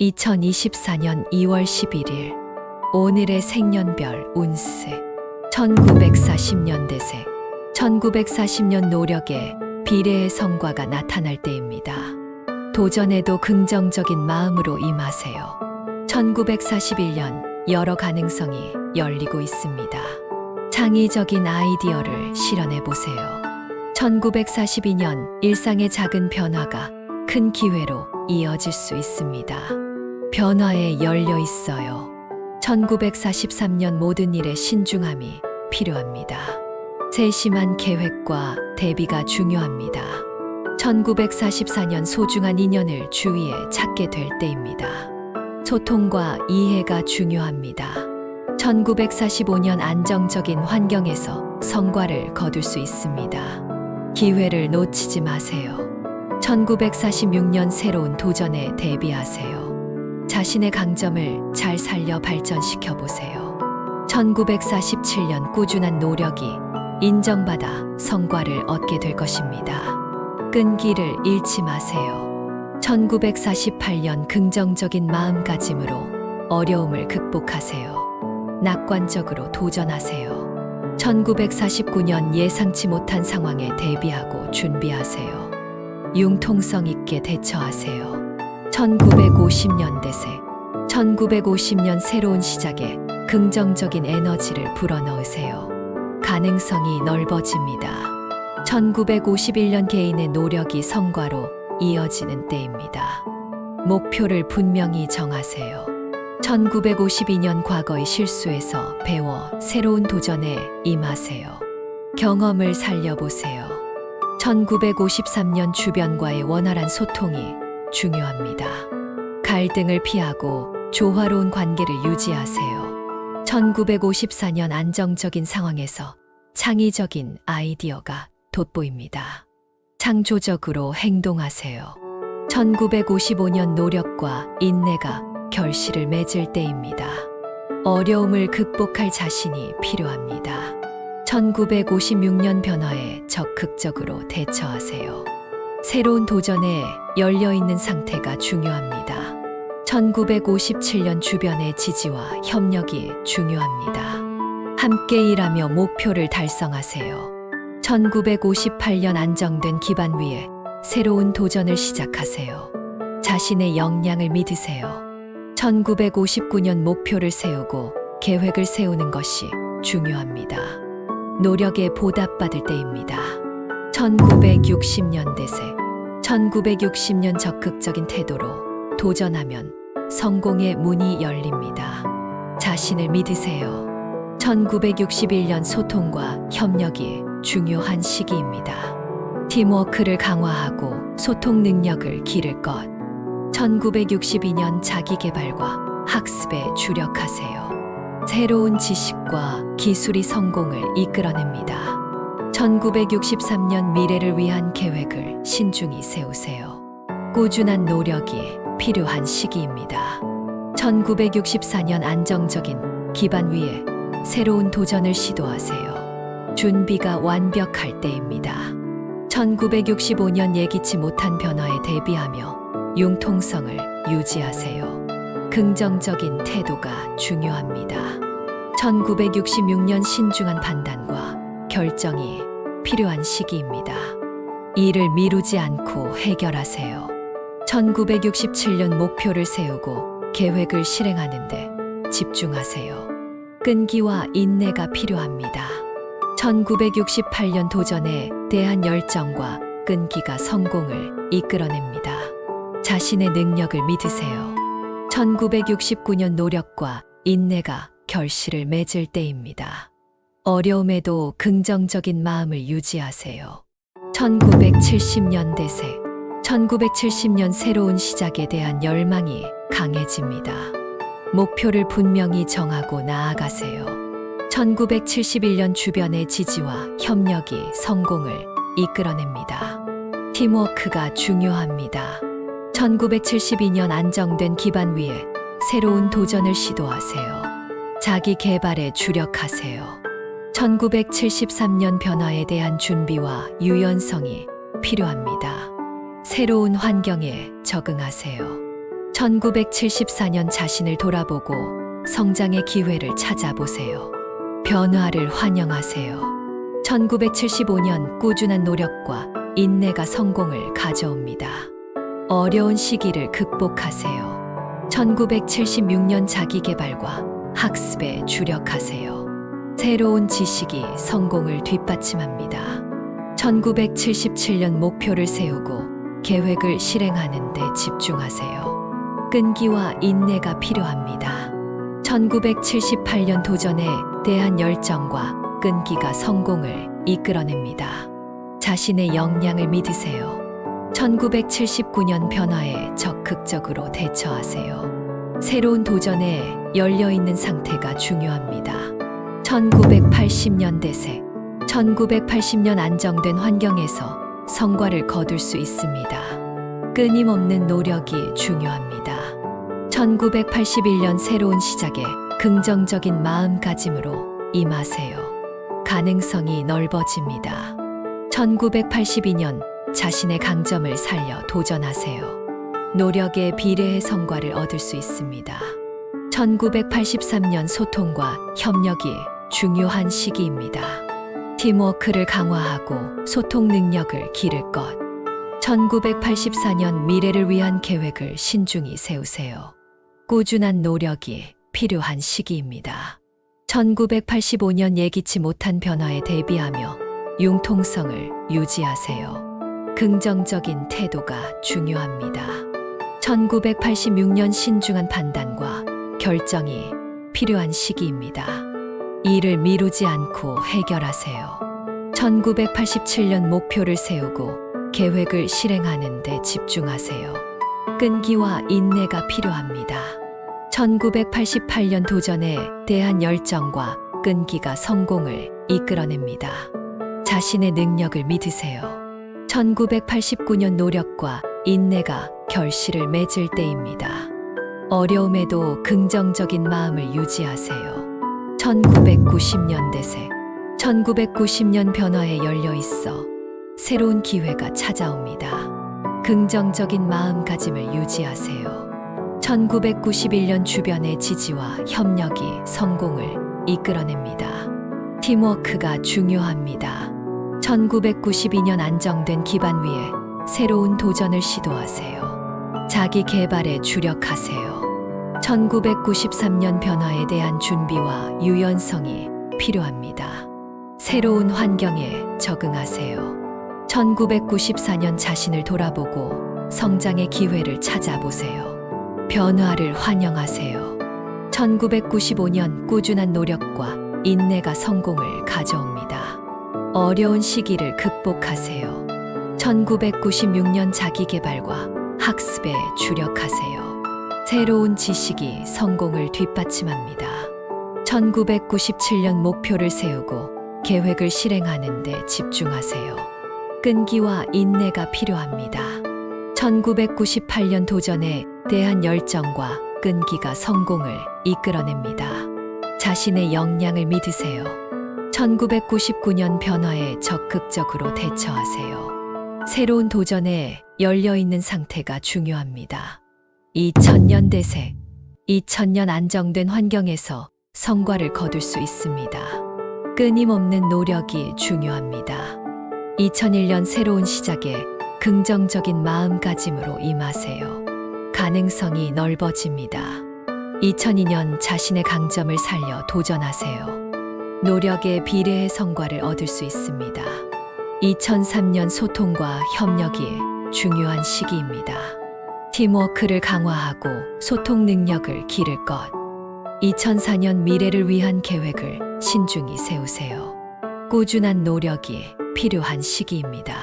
2024년 2월 11일 오늘의 생년별 운세 1940년대생 1940년 노력에 비례의 성과가 나타날 때입니다. 도전에도 긍정적인 마음으로 임하세요. 1941년 여러 가능성이 열리고 있습니다. 창의적인 아이디어를 실현해 보세요. 1942년 일상의 작은 변화가 큰 기회로 이어질 수 있습니다. 변화에 열려 있어요. 1943년 모든 일에 신중함이 필요합니다. 세심한 계획과 대비가 중요합니다. 1944년 소중한 인연을 주위에 찾게 될 때입니다. 소통과 이해가 중요합니다. 1945년 안정적인 환경에서 성과를 거둘 수 있습니다. 기회를 놓치지 마세요. 1946년 새로운 도전에 대비하세요. 자신의 강점을 잘 살려 발전시켜 보세요. 1947년 꾸준한 노력이 인정받아 성과를 얻게 될 것입니다. 끈기를 잃지 마세요. 1948년 긍정적인 마음가짐으로 어려움을 극복하세요. 낙관적으로 도전하세요. 1949년 예상치 못한 상황에 대비하고 준비하세요. 융통성 있게 대처하세요. 1950년대생 1950년 새로운 시작에 긍정적인 에너지를 불어넣으세요. 가능성이 넓어집니다. 1951년 개인의 노력이 성과로 이어지는 때입니다. 목표를 분명히 정하세요. 1952년 과거의 실수에서 배워 새로운 도전에 임하세요. 경험을 살려보세요. 1953년 주변과의 원활한 소통이 중요합니다. 갈등을 피하고 조화로운 관계를 유지하세요. 1954년 안정적인 상황에서 창의적인 아이디어가 돋보입니다. 창조적으로 행동하세요. 1955년 노력과 인내가 결실을 맺을 때입니다. 어려움을 극복할 자신이 필요합니다. 1956년 변화에 적극적으로 대처하세요. 새로운 도전에 열려 있는 상태가 중요합니다. 1957년 주변의 지지와 협력이 중요합니다. 함께 일하며 목표를 달성하세요. 1958년 안정된 기반 위에 새로운 도전을 시작하세요. 자신의 역량을 믿으세요. 1959년 목표를 세우고 계획을 세우는 것이 중요합니다. 노력에 보답받을 때입니다. 1960년대생 1960년 적극적인 태도로 도전하면 성공의 문이 열립니다. 자신을 믿으세요. 1961년 소통과 협력이 중요한 시기입니다. 팀워크를 강화하고 소통 능력을 기를 것. 1962년 자기개발과 학습에 주력하세요. 새로운 지식과 기술이 성공을 이끌어냅니다. 1963년 미래를 위한 계획을 신중히 세우세요. 꾸준한 노력이 필요한 시기입니다. 1964년 안정적인 기반 위에 새로운 도전을 시도하세요. 준비가 완벽할 때입니다. 1965년 예기치 못한 변화에 대비하며 융통성을 유지하세요. 긍정적인 태도가 중요합니다. 1966년 신중한 판단과 결정이 필요한 시기입니다. 일을 미루지 않고 해결하세요. 1967년 목표를 세우고 계획을 실행하는데 집중하세요. 끈기와 인내가 필요합니다. 1968년 도전에 대한 열정과 끈기가 성공을 이끌어냅니다. 자신의 능력을 믿으세요. 1969년 노력과 인내가 결실을 맺을 때입니다. 어려움에도 긍정적인 마음을 유지하세요. 1970년대생 1970년 새로운 시작에 대한 열망이 강해집니다. 목표를 분명히 정하고 나아가세요. 1971년 주변의 지지와 협력이 성공을 이끌어냅니다. 팀워크가 중요합니다. 1972년 안정된 기반 위에 새로운 도전을 시도하세요. 자기 개발에 주력하세요. 1973년 변화에 대한 준비와 유연성이 필요합니다. 새로운 환경에 적응하세요. 1974년 자신을 돌아보고 성장의 기회를 찾아보세요. 변화를 환영하세요. 1975년 꾸준한 노력과 인내가 성공을 가져옵니다. 어려운 시기를 극복하세요. 1976년 자기개발과 학습에 주력하세요. 새로운 지식이 성공을 뒷받침합니다. 1977년 목표를 세우고 계획을 실행하는 데 집중하세요. 끈기와 인내가 필요합니다. 1978년 도전에 대한 열정과 끈기가 성공을 이끌어냅니다. 자신의 역량을 믿으세요. 1979년 변화에 적극적으로 대처하세요. 새로운 도전에 열려 있는 상태가 중요합니다. 1980년 대세 1980년 안정된 환경에서 성과를 거둘 수 있습니다. 끊임없는 노력이 중요합니다. 1981년 새로운 시작에 긍정적인 마음가짐으로 임하세요. 가능성이 넓어집니다. 1982년 자신의 강점을 살려 도전하세요. 노력에 비례해 성과를 얻을 수 있습니다. 1983년 소통과 협력이 중요한 시기입니다. 팀워크를 강화하고 소통 능력을 기를 것. 1984년 미래를 위한 계획을 신중히 세우세요. 꾸준한 노력이 필요한 시기입니다. 1985년 예기치 못한 변화에 대비하며 융통성을 유지하세요. 긍정적인 태도가 중요합니다. 1986년 신중한 판단과 결정이 필요한 시기입니다. 일을 미루지 않고 해결하세요. 1987년 목표를 세우고 계획을 실행하는 데 집중하세요. 끈기와 인내가 필요합니다. 1988년 도전에 대한 열정과 끈기가 성공을 이끌어냅니다. 자신의 능력을 믿으세요. 1989년 노력과 인내가 결실을 맺을 때입니다. 어려움에도 긍정적인 마음을 유지하세요. 1990년 대세 1990년 변화에 열려 있어 새로운 기회가 찾아옵니다. 긍정적인 마음가짐을 유지하세요. 1991년 주변의 지지와 협력이 성공을 이끌어냅니다. 팀워크가 중요합니다. 1992년 안정된 기반 위에 새로운 도전을 시도하세요. 자기 개발에 주력하세요. 1993년 변화에 대한 준비와 유연성이 필요합니다. 새로운 환경에 적응하세요. 1994년 자신을 돌아보고 성장의 기회를 찾아보세요. 변화를 환영하세요. 1995년 꾸준한 노력과 인내가 성공을 가져옵니다. 어려운 시기를 극복하세요. 1996년 자기개발과 학습에 주력하세요. 새로운 지식이 성공을 뒷받침합니다. 1997년 목표를 세우고 계획을 실행하는 데 집중하세요. 끈기와 인내가 필요합니다. 1998년 도전에 대한 열정과 끈기가 성공을 이끌어냅니다. 자신의 역량을 믿으세요. 1999년 변화에 적극적으로 대처하세요. 새로운 도전에 열려 있는 상태가 중요합니다. 2000년 대세 2000년 안정된 환경에서 성과를 거둘 수 있습니다. 끊임없는 노력이 중요합니다. 2001년 새로운 시작에 긍정적인 마음가짐으로 임하세요. 가능성이 넓어집니다. 2002년 자신의 강점을 살려 도전하세요. 노력에 비례해 성과를 얻을 수 있습니다. 2003년 소통과 협력이 중요한 시기입니다. 팀워크를 강화하고 소통 능력을 기를 것. 2004년 미래를 위한 계획을 신중히 세우세요. 꾸준한 노력이 필요한 시기입니다.